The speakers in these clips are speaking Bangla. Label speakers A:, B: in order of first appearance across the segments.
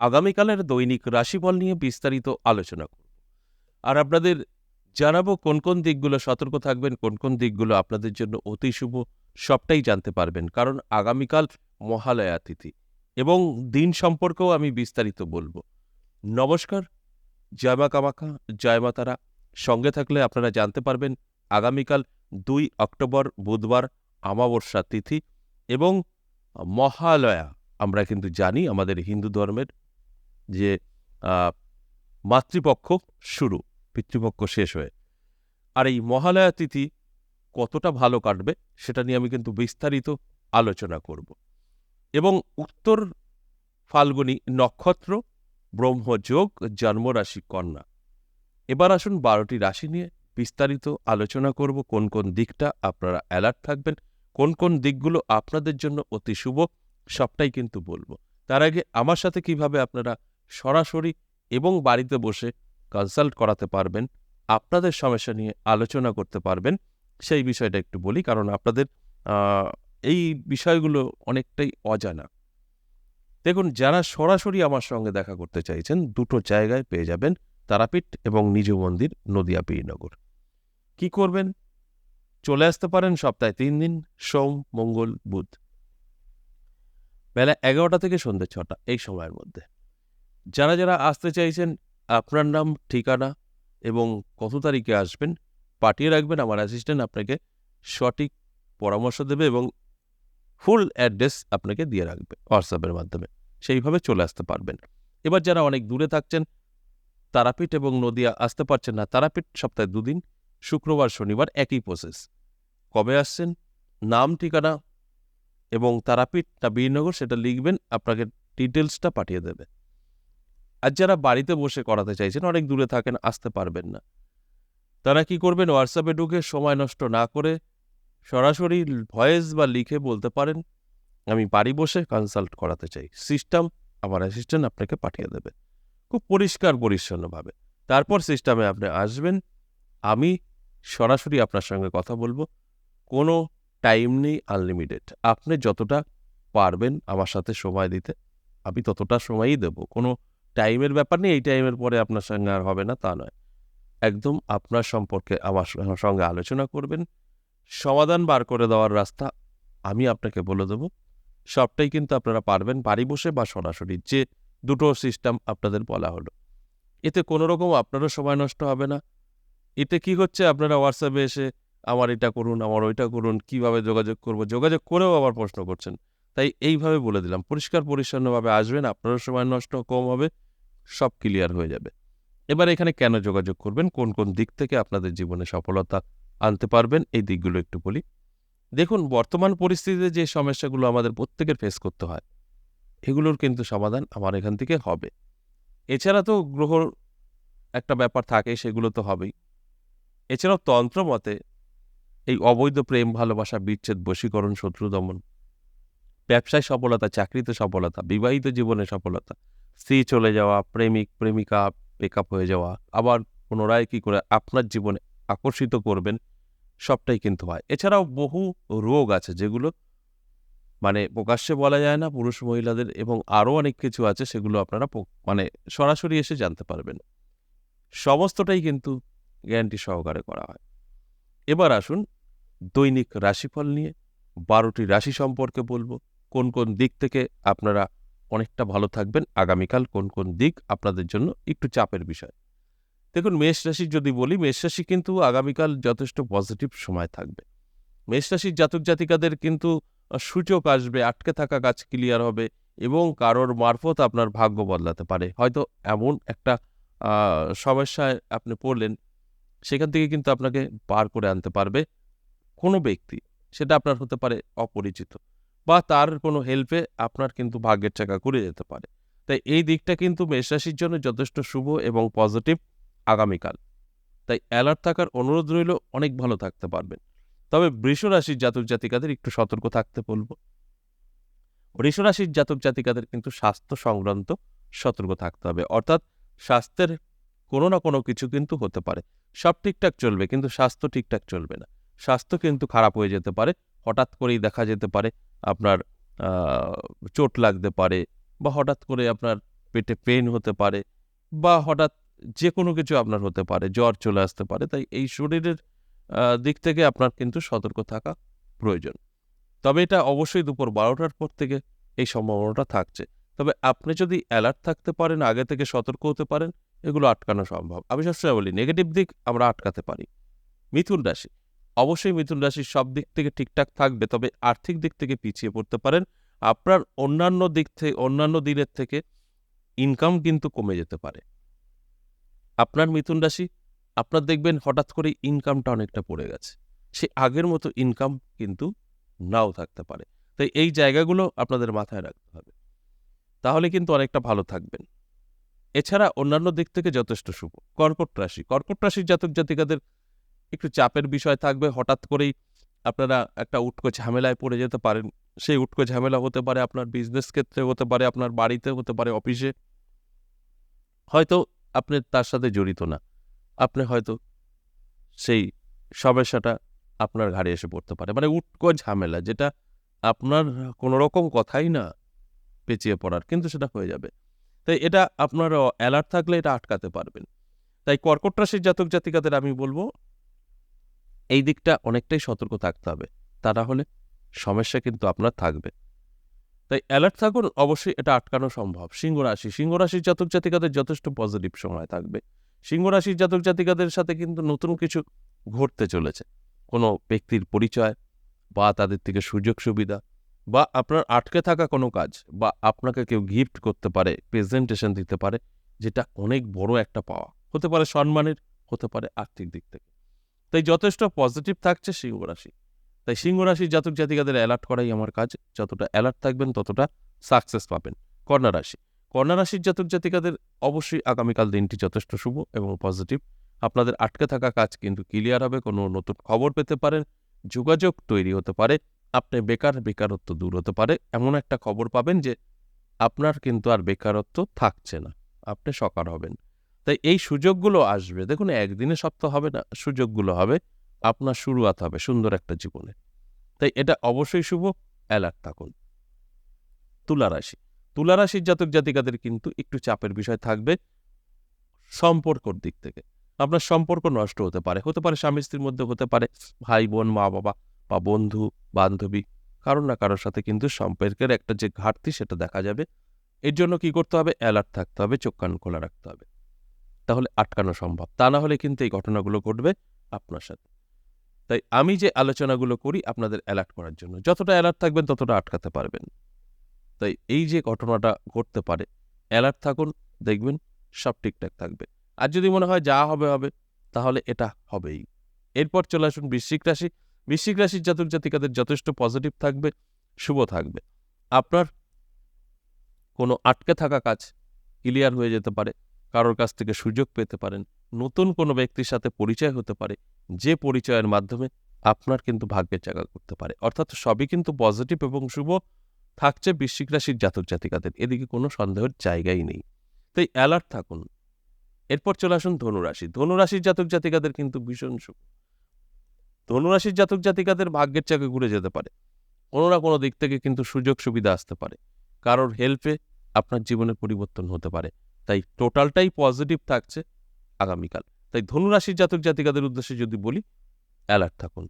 A: আগামীকালের দৈনিক রাশিফল নিয়ে বিস্তারিত আলোচনা করব। আর আপনাদের জানাব কোন কোন দিকগুলো সতর্ক থাকবেন, কোন কোন দিকগুলো আপনাদের জন্য অতি শুভ, সবটাই জানতে পারবেন। কারণ আগামীকাল মহালয়া তিথি এবং দিন সম্পর্কেও আমি বিস্তারিত বলব। নমস্কার, জয় মা কামাখা জয় মা তারা। সঙ্গে থাকলে আপনারা জানতে পারবেন, আগামীকাল দুই অক্টোবর বুধবার আমাবস্যা তিথি এবং মহালয়া। আমরা কিন্তু জানি আমাদের হিন্দু ধর্মের যে মাতৃপক্ষ শুরু, পিতৃপক্ষ শেষ হয়ে। আর এই মহালয়া তিথি কতটা ভালো কাটবে, সেটা নিয়ে আমি কিন্তু বিস্তারিত আলোচনা করব। এবং উত্তর ফাল্গুনী নক্ষত্র ব্রহ্মযোগ জন্মরাশি কন্যা। এবার আসুন বারোটি রাশি নিয়ে বিস্তারিত আলোচনা করব, কোন কোন দিকটা আপনারা অ্যালার্ট থাকবেন, কোন কোন দিকগুলো আপনাদের জন্য অতি শুভ, সবটাই কিন্তু বলব। তার আগে আমার সাথে কীভাবে আপনারা সরাসরি এবং বাড়িতে বসে কনসাল্ট করাতে পারবেন, আপনাদের সমস্যা নিয়ে আলোচনা করতে পারবেন। সেই বিষয়টা একটু বলি, কারণ আপনাদের এই বিষয়গুলো অনেকটাই অজানা। দেখুন, যারা সরাসরি আমার সঙ্গে দেখা করতে চাইছেন, দুটো জায়গায় পেয়ে যাবেন তারাপীঠ এবং নিজ মন্দির, নদিয়া পীরনগর। কি করবেন? চলে আসতে পারেন সপ্তাহে তিন দিন, সোম, মঙ্গল, বুধ। বেলা এগারোটা থেকে সন্ধ্যে ছটা, এই সময়ের মধ্যে। যারা যারা আসতে চাইছেন, আপনার নাম, ঠিকানা এবং কত তারিখে আসবেন পাঠিয়ে রাখবেন। আমার অ্যাসিস্ট্যান্ট আপনাকে সঠিক পরামর্শ দেবে এবং ফুল অ্যাড্রেস আপনাকে দিয়ে রাখবে হোয়াটসঅ্যাপের মাধ্যমে। সেইভাবে চলে আসতে পারবেন। এবার যারা অনেক দূরে থাকছেন, তারাপীঠ এবং নদিয়া আসতে পারছেন না, তারাপীঠ সপ্তাহে দুদিন, শুক্রবার, শনিবার একই প্রসেস কবে আসছেন, নাম, ঠিকানা এবং তারাপীঠ না বীরনগর সেটা লিখবেন, আপনাকে ডিটেলসটা পাঠিয়ে দেবে। আর যারা বাড়িতে বসে করাতে চাইছেন, অনেক দূরে থাকেন, আসতে পারবেন না। তারা কি করবেন? হোয়াটসঅ্যাপে ঢুকে সময় নষ্ট না করে সরাসরি ভয়েস বা লিখে বলতে পারেন, আমি বাড়ি বসে কনসাল্ট করাতে চাই। সিস্টেম আমার অ্যাসিস্ট্যান্ট আপনাকে পাঠিয়ে দেবে। খুব পরিষ্কার, পরিচ্ছন্নভাবে। তারপর সিস্টেমে আপনি আসবেন। আমি সরাসরি আপনার সঙ্গে কথা বলব। কোনো টাইম নেই আনলিমিটেড আপনি যতটা পারবেন আমার সাথে সময় দিতে, আমি ততটা সময়ই দেব। কোনো টাইমের ব্যাপার নেই, এই টাইমের পরে আপনার সঙ্গে আর হবে না, তা নয়। একদম আপনার সম্পর্কে আমার সঙ্গে আলোচনা করবেন। সমাধান বার করে দেওয়ার রাস্তা আমি আপনাকে বলে দেব। সবটাই কিন্তু আপনারা পারবেন বাড়ি বসে বা সরাসরি যে দুটো সিস্টেম আপনাদের বলা হলো। এতে কোনো রকম আপনারও সময় নষ্ট হবে না। এতে কি হচ্ছে? আপনারা হোয়াটসঅ্যাপে এসে, আমার এটা করুন, আমার ওইটা করুন, কীভাবে যোগাযোগ করব? যোগাযোগ করেও আবার প্রশ্ন করছেন। তাই এইভাবে বলে দিলাম। পরিষ্কার পরিচ্ছন্নভাবে আসবেন, আপনারও সময় নষ্ট কম হবে, সব ক্লিয়ার হয়ে যাবে। এবার এখানে কেন যোগাযোগ করবেন? কোন কোন দিক থেকে আপনাদের জীবনে সফলতা আনতে পারবেন? এই দিকগুলো একটু বলি। দেখুন, বর্তমান পরিস্থিতিতে যে সমস্যাগুলো আমাদের প্রত্যেকের ফেস করতে হয়, এগুলোর কিন্তু সমাধান আমার এখান থেকে হবে। এছাড়া তো গ্রহ একটা ব্যাপার থাকে, সেগুলো তো হবেই। এছাড়াও তন্ত্র মতে এই অবৈধ প্রেম, ভালোবাসা, বিচ্ছেদ, বশীকরণ, শত্রু দমন ব্যবসায় সফলতা, চাকরিতে সফলতা, বিবাহিত জীবনে সফলতা, স্ত্রী চলে যাওয়া, প্রেমিক, প্রেমিকা বেকআপ হয়ে যাওয়া, আবার পুনরায় কি করে আপনার জীবনে আকর্ষিত করবেন, সবটাই কিন্তু হয়। এছাড়াও বহু রোগ আছে যেগুলো মানে প্রকাশ্যে বলা যায় না, পুরুষ মহিলাদের এবং আরও অনেক কিছু আছে সেগুলো আপনারা মানে সরাসরি এসে জানতে পারবেন। সমস্তটাই কিন্তু গ্যারান্টি সহকারে করা হয়। এবার আসুন দৈনিক রাশিফল নিয়ে, বারোটি রাশি সম্পর্কে বলব। কোন কোন দিক থেকে আপনারা অনেকটা ভালো থাকবেন, আগামীকাল কোন কোন দিক আপনাদের জন্য একটু চাপের বিষয়। দেখুন, মেষ রাশি যদি বলি, মেষ রাশি কিন্তু আগামীকাল যথেষ্ট পজিটিভ সময় থাকবে। মেষ রাশির জাতক জাতিকাদের কিন্তু সূচক আসবে, আটকে থাকা কাজ ক্লিয়ার হবে এবং কারোর মারফত আপনার ভাগ্য বদলাতে পারে। হয়তো এমন একটা সমস্যায় আপনি পড়লেন, সেখান থেকে কিন্তু আপনাকে পার করে আনতে পারবে কোনো ব্যক্তি, সেটা আপনার হতে পারে অপরিচিত। বা তার কোনো হেল্পে আপনার কিন্তু ভাগ্যের চাকা ঘুরে যেতে পারে। তাই এই দিকটা কিন্তু মেষরাশির জন্য যথেষ্ট শুভ এবং পজিটিভ আগামীকাল। তাই অ্যালার্ট থাকার অনুরোধ রইল, অনেক ভালো থাকতে পারবেন। তবে বৃষ রাশির জাতক জাতিকাদের একটু সতর্ক থাকতে বলব। বৃষ রাশির জাতক জাতিকাদের কিন্তু স্বাস্থ্য সংক্রান্ত সতর্ক থাকতে হবে। অর্থাৎ স্বাস্থ্যের কোনো না কোনো কিছু কিন্তু হতে পারে। সব ঠিকঠাক চলবে, কিন্তু স্বাস্থ্য ঠিকঠাক চলবে না। স্বাস্থ্য কিন্তু খারাপ হয়ে যেতে পারে, হঠাৎ করেই দেখা যেতে পারে। আপনার চোট লাগতে পারে বা হঠাৎ করে আপনার পেটে পেন হতে পারে বা হঠাৎ যে কোনো কিছু আপনার হতে পারে, জ্বর চলে আসতে পারে। তাই এই শরীরের দিক থেকে আপনার কিন্তু সতর্ক থাকা প্রয়োজন। তবে এটা অবশ্যই দুপুর বারোটার পর থেকে এই সম্ভাবনাটা থাকছে। তবে আপনি যদি অ্যালার্ট থাকতে পারেন, আগে থেকে সতর্ক হতে পারেন, এগুলো আটকানো সম্ভব। আমি সবসময় বলি নেগেটিভ দিক আমরা আটকাতে পারি। মিথুন রাশি অবশ্যই মিথুন রাশির সব দিক থেকে ঠিকঠাক থাকবে, তবে আর্থিক দিক থেকে পিছিয়ে পড়তে পারেন। আপনার অন্যান্য দিক থেকে অন্যান্য দিনের থেকে ইনকাম কিন্তু কমে যেতে পারে। আপনার মিথুন রাশি, আপনার দেখবেন হঠাৎ করে ইনকামটা অনেকটা পড়ে গেছে। সে আগের মতো ইনকাম কিন্তু নাও থাকতে পারে। তাই এই জায়গাগুলো আপনাদের মাথায় রাখতে হবে। তাহলে কিন্তু অনেকটা ভালো থাকবেন। এছাড়া অন্যান্য দিক থেকে যথেষ্ট শুভ। কর্কট রাশি, কর্কট রাশির জাতক জাতিকাদের একটু চাপের বিষয় থাকবে, হঠাৎ করেই আপনারা একটা উটকো ঝামেলায় পড়ে যেতে পারেন। সেই উটকো ঝামেলা হতে পারে আপনার বিজনেস ক্ষেত্রে, হতে পারে আপনার বাড়িতে, হতে পারে অফিসে হয়তো আপনি তার সাথে জড়িত না। আপনি হয়তো সেই সমস্যাটা আপনার ঘাড়ে এসে পড়তে পারে। মানে উটকো ঝামেলা, যেটা আপনার কোনো রকম কথাই না পেঁচিয়ে পড়ার, কিন্তু সেটা হয়ে যাবে। তাই এটা আপনার অ্যালার্ট থাকলে এটা আটকাতে পারবেন। তাই কর্কট রাশির জাতক জাতিকাদের আমি বলব এই দিকটা অনেকটাই সতর্ক থাকতে হবে। তা না হলে সমস্যা কিন্তু আপনার থাকবে। তাই অ্যালার্ট থাকুন, অবশ্যই এটা আটকানো সম্ভব। সিংহ রাশি জাতক জাতিকাদের যথেষ্ট পজিটিভ সময় থাকবে। সিংহ রাশির জাতক জাতিকাদের সাথে কিন্তু নতুন কিছু ঘটতে চলেছে। কোনো ব্যক্তির পরিচয় বা তাদের থেকে সুযোগ সুবিধা বা আপনার আটকে থাকা কোনো কাজ বা আপনাকে কেউ গিফট করতে পারে প্রেজেন্টেশন দিতে পারে, যেটা অনেক বড় একটা পাওয়া। হতে পারে সম্মানের, হতে পারে আর্থিক দিক থেকে। তাই যথেষ্ট পজিটিভ থাকছে সিংহ রাশি। তাই সিংহ রাশির জাতক জাতিকাদের অ্যালার্ট করাই আমার কাজ। যতটা অ্যালার্ট থাকবেন, ততটা সাকসেস পাবেন। কন্যা রাশি। কন্যা রাশির জাতক জাতিকাদের অবশ্যই আগামীকাল দিনটি যথেষ্ট শুভ এবং পজিটিভ আপনাদের আটকে থাকা কাজ কিন্তু ক্লিয়ার হবে, কোনো নতুন খবর পেতে পারেন, যোগাযোগ তৈরি হতে পারে, আপনি বেকার, বেকারত্ব দূর হতে পারে, এমন একটা খবর পাবেন যে আপনার কিন্তু আর বেকারত্ব থাকছে না। আপনি সকার হবেন। তাই এই সুযোগগুলো আসবে। দেখুন, একদিনে সব তো হবে না, সুযোগগুলো হবে, আপনার শুরুয়াত হবে সুন্দর একটা জীবনে। তাই এটা অবশ্যই শুভ অ্যালার্ট থাকুন। তুলা রাশি, তুলা রাশির জাতক জাতিকাদের কিন্তু একটু চাপের বিষয় থাকবে সম্পর্কর দিক থেকে। আপনার সম্পর্ক নষ্ট হতে পারে হতে পারে স্বামী স্ত্রীর মধ্যে হতে পারে ভাই বোন, মা বাবা বা বন্ধু, বান্ধবী, কারোর না কারোর সাথে কিন্তু সম্পর্কের একটা যে ঘাটতি সেটা দেখা যাবে। এর জন্য কি করতে হবে? অ্যালার্ট থাকতে হবে, চোখ কান খোলা রাখতে হবে। তাহলে আটকানো সম্ভব। তা না হলে কিন্তু এই ঘটনাগুলো ঘটবে আপনার সাথে। তাই আমি যে আলোচনাগুলো করি আপনাদের অ্যালার্ট করার জন্য, যতটা অ্যালার্ট থাকবেন ততটা আটকাতে পারবেন। তাই এই যে ঘটনাটা ঘটতে পারে অ্যালার্ট থাকুন, দেখবেন সব ঠিকঠাক থাকবে। আর যদি মনে হয় যা হবে হবে, তাহলে এটা হবেই। এরপর চলে আসুন বৃশ্চিক রাশি। বৃশ্চিক রাশির জাতক জাতিকাদের যথেষ্ট পজিটিভ থাকবে, শুভ থাকবে। আপনার কোনো আটকে থাকা কাজ ক্লিয়ার হয়ে যেতে পারে। কারোর কাছ থেকে সুযোগ পেতে পারেন, নতুন কোনো ব্যক্তির সাথে পরিচয় হতে পারে, যে পরিচয়ের মাধ্যমে আপনার কিন্তু ভাগ্যের জায়গা করতে পারে। অর্থাৎ সবই কিন্তু পজিটিভ এবং শুভ থাকছে বৃশ্চিক রাশির জাতক জাতিকাদের, এদিকে কোনো সন্দেহের জায়গাই নেই। তাই অ্যালার্ট থাকুন। এরপর চলে আসুন ধনুরাশি। ধনুরাশির জাতক জাতিকাদের কিন্তু ভীষণ শুভ। ধনুরাশির জাতক জাতিকাদের ভাগ্যের চাকে ঘুরে যেতে পারে। কোনো না কোনো দিক থেকে কিন্তু সুযোগ সুবিধা আসতে পারে। কারোর হেল্পে আপনার জীবনে পরিবর্তন হতে পারে। তাই টোটালটাই পজিটিভ থাকছে আগামীকাল। তাই ধনুরাশির জাতক জাতিকাদের উদ্দেশ্যে যদি বলি অ্যালার্ট থাকুন।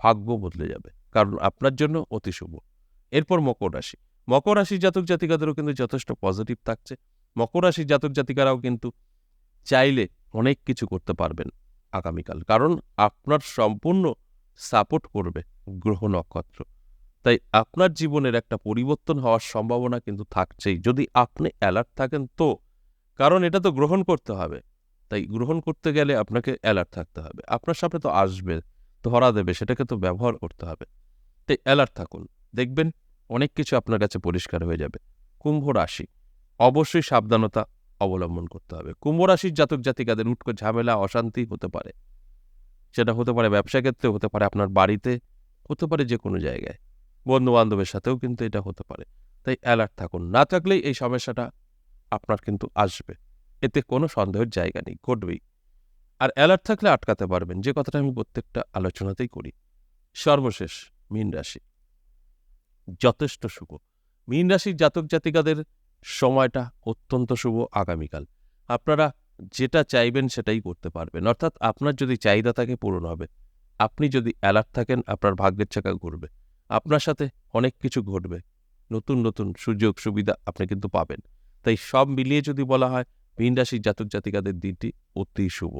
A: ভাগ্য বদলে যাবে, কারণ আপনার জন্য অতি শুভ। এরপর মকর রাশি। মকর রাশির জাতক জাতিকাদেরও কিন্তু যথেষ্ট পজিটিভ থাকছে। মকর রাশির জাতক জাতিকারাও কিন্তু চাইলে অনেক কিছু করতে পারবেন আগামীকাল, কারণ আপনার সম্পূর্ণ সাপোর্ট করবে গ্রহ নক্ষত্র। তাই আপনার জীবনের একটা পরিবর্তন হওয়ার সম্ভাবনা কিন্তু থাকছেই। যদি আপনি অ্যালার্ট থাকেন তো কারণ এটা তো গ্রহণ করতে হবে। তাই গ্রহণ করতে গেলে আপনাকে অ্যালার্ট থাকতে হবে। আপনার সামনে তো আসবে, ধরা দেবে, সেটাকে তো ব্যবহার করতে হবে। তাই অ্যালার্ট থাকুন। দেখবেন অনেক কিছু আপনার কাছে পরিষ্কার হয়ে যাবে। কুম্ভ রাশি, অবশ্যই সাবধানতা অবলম্বন করতে হবে। কুম্ভ রাশির জাতক জাতিকাদের উটকো ঝামেলা, অশান্তি হতে পারে। সেটা হতে পারে ব্যবসা ক্ষেত্রে, হতে পারে আপনার বাড়িতে, হতে পারে যে কোনো জায়গায়। বন্ধু বান্ধবের সাথেও কিন্তু এটা হতে পারে। তাই অ্যালার্ট থাকুন। না থাকলেই এই সমস্যাটা আপনার কিন্তু আসবে। এতে কোনো সন্দেহের জায়গা নেই, ঘটবেই। আর অ্যালার্ট থাকলে আটকাতে পারবেন, যে কথাটা আমি প্রত্যেকটা আলোচনাতেই করি। সর্বশেষ, মীন রাশি। যথেষ্ট শুভ। মীন রাশির জাতক জাতিকাদের সময়টা অত্যন্ত শুভ আগামীকাল। আপনারা যেটা চাইবেন সেটাই করতে পারবেন। অর্থাৎ আপনার যদি চাহিদা থাকে পূরণ হবে। আপনি যদি অ্যালার্ট থাকেন, আপনার ভাগ্যের চাকা ঘুরবে। আপনার সাথে অনেক কিছু ঘটবে। নতুন নতুন সুযোগ সুবিধা আপনি কিন্তু পাবেন। তাই সব মিলিয়ে যদি বলা হয় মীন রাশির জাতক জাতিকাদের দিনটি অতি শুভ।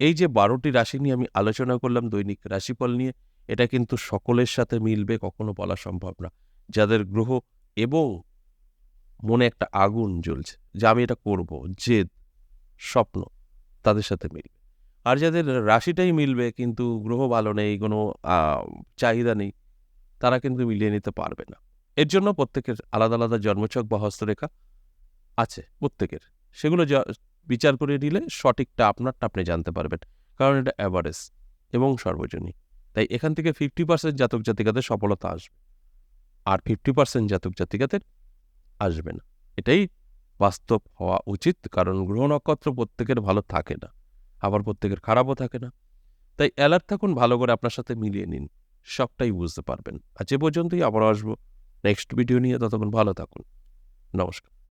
A: এই যে বারোটি রাশি নিয়ে আমি আলোচনা করলাম দৈনিক রাশিফল নিয়ে, এটা কিন্তু সকলের সাথে মিলবে কখনো বলা সম্ভব না। যাদের গ্রহ এবং মনে একটা আগুন জ্বলছে, যে আমি এটা করব, জেদ, স্বপ্ন, তাদের সাথে মিলবে। আর যাদের রাশিটাই মিলবে কিন্তু গ্রহ ভালো নেই, কোনো চাহিদা নেই, তারা কিন্তু মিলিয়ে নিতে পারবে না। এর জন্য প্রত্যেকের আলাদা আলাদা জন্মছক বা হস্তরেখা আছে প্রত্যেকের। সেগুলো যা- বিচার করে নিলে সঠিকটা আপনারটা আপনি জানতে পারবেন। কারণ এটা অ্যাভারেজ এবং সর্বজনীন। তাই এখান থেকে ফিফটি পার্সেন্ট জাতক জাতিকাদের সফলতা আসবে। আর ফিফটি পার্সেন্ট জাতক জাতিকাদের আসবে না। এটাই বাস্তব হওয়া উচিত। কারণ গ্রহ নক্ষত্র প্রত্যেকের ভালো থাকে না। আবার প্রত্যেকের খারাপও থাকে না। তাই অ্যালার্ট থাকুন, ভালো করে আপনার সাথে মিলিয়ে নিন। সবটাই বুঝতে পারবেন। আজ এ পর্যন্তই আবার আসব নেক্সট ভিডিও নিয়ে। ততক্ষণ ভালো থাকুন। নমস্কার।